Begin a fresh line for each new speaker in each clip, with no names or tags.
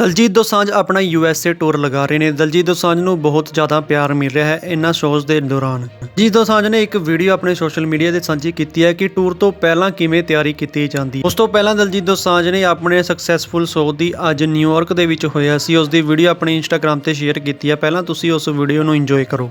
ਦਲਜੀਤ ਦੋਸਾਂਝ ਆਪਣਾ USA tour ਲਗਾ ਰਹੇ ਨੇ। ਦਲਜੀਤ ਦੋਸਾਂਝ ਨੂੰ ਬਹੁਤ ਜ਼ਿਆਦਾ ਪਿਆਰ ਮਿਲ ਰਿਹਾ ਹੈ ਇਹਨਾਂ ਸ਼ੋਜ਼ ਦੇ ਦੌਰਾਨ। ਦਲਜੀਤ ਦੋਸਾਂਝ ਨੇ ਇੱਕ ਵੀਡੀਓ ਆਪਣੇ ਸੋਸ਼ਲ ਮੀਡੀਆ ਤੇ ਸਾਂਝੀ ਕੀਤੀ ਹੈ ਕਿ ਟੂਰ ਤੋਂ ਪਹਿਲਾਂ ਕਿਵੇਂ ਤਿਆਰੀ ਕੀਤੀ ਜਾਂਦੀ। ਉਸ ਤੋਂ ਪਹਿਲਾਂ ਦਲਜੀਤ ਦੋਸਾਂਝ ਨੇ ਆਪਣੇ ਸਕਸੈਸਫੁਲ ਸ਼ੋਅ ਦੀ ਅੱਜ ਨਿਊਯਾਰਕ ਦੇ ਵਿੱਚ ਹੋਇਆ ਸੀ। ਉਸ ਦੀ ਵੀਡੀਓ ਆਪਣੇ ਇੰਸਟਾਗ੍ਰam ਤੇ ਸ਼ੇਅਰ ਕੀਤੀ ਹੈ। ਪਹਿਲਾਂ ਤੁਸੀਂ ਉਸ ਵੀਡੀਓ ਨੂੰ ਇੰਜੋਏ ਕਰੋ।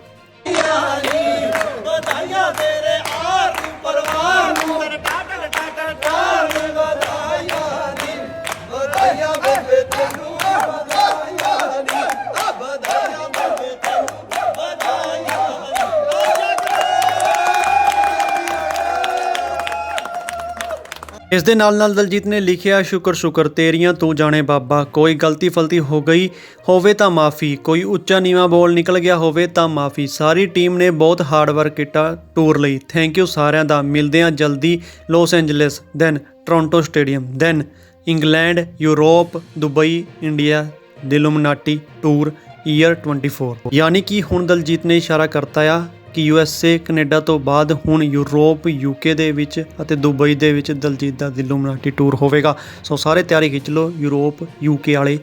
ਇਸ ਦੇ ਨਾਲ ਨਾਲ ਦਲਜੀਤ ਨੇ ਲਿਖਿਆ, ਸ਼ੁਕਰ ਸ਼ੁਕਰ, ਤੇਰੀਆਂ ਤੂੰ ਜਾਣੇ ਬਾਬਾ। ਕੋਈ ਗਲਤੀ ਫਲਤੀ ਹੋ ਗਈ ਹੋਵੇ ਤਾਂ ਮਾਫੀ। ਕੋਈ ਉੱਚਾ ਨੀਵਾਂ ਬੋਲ ਨਿਕਲ ਗਿਆ ਹੋਵੇ ਤਾਂ ਮਾਫੀ। ਸਾਰੀ ਟੀਮ ਨੇ ਬਹੁਤ ਹਾਰਡ ਵਰਕ ਕੀਤਾ ਟੂਰ ਲਈ। ਥੈਂਕ ਯੂ ਸਾਰਿਆਂ ਦਾ। ਮਿਲਦੇ ਹਾਂ ਜਲਦੀ Los Angeles then Toronto stadium then England Europe Dubai India Dilluminati tour year 24 ਯਾਨੀ ਕਿ ਹੁਣ ਦਲਜੀਤ ਨੇ ਇਸ਼ਾਰਾ ਕਰਤਾ ਆ ਕਿ ਯੂਐਸਏ ਕੈਨੇਡਾ ਤੋਂ ਬਾਅਦ ਹੁਣ ਯੂਰਪ ਯੂਕੇ ਦੇ ਵਿੱਚ ਅਤੇ ਦੁਬਈ ਦੇ ਵਿੱਚ ਦਲਜੀਤ ਦਾ ਦਿਲੂਮਨਾਟੀ ਟੂਰ ਹੋਵੇਗਾ। ਸੋ ਸਾਰੇ ਤਿਆਰੀ ਖਿੱਚ ਲਓ ਯੂਰਪ ਯੂਕੇ ਵਾਲੇ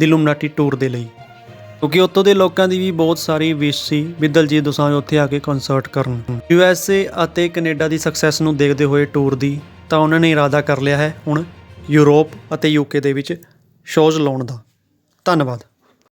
ਦਿਲੂਮਨਾਟੀ ਟੂਰ ਦੇ ਲਈ। ਕਿਉਂਕਿ ਉੱਥੋਂ ਦੇ ਲੋਕਾਂ ਦੀ ਵੀ ਬਹੁਤ ਸਾਰੀ ਵਿਸ਼ ਸੀ ਵੀ ਦਲਜੀਤ ਦੋਸਾਂਝ ਉੱਥੇ ਆ ਕੇ ਕਨਸਰਟ ਕਰਨ। ਯੂਐਸਏ ਅਤੇ ਕੈਨੇਡਾ ਦੀ ਸਕਸੈਸ ਨੂੰ ਦੇਖਦੇ ਹੋਏ ਟੂਰ ਦੀ ਤਾਂ ਉਹਨਾਂ ਨੇ ਇਰਾਦਾ ਕਰ ਲਿਆ ਹੈ ਹੁਣ ਯੂਰਪ ਅਤੇ ਯੂਕੇ ਦੇ ਵਿੱਚ ਸ਼ੋਜ਼ ਲਾਉਣ ਦਾ। ਧੰਨਵਾਦ।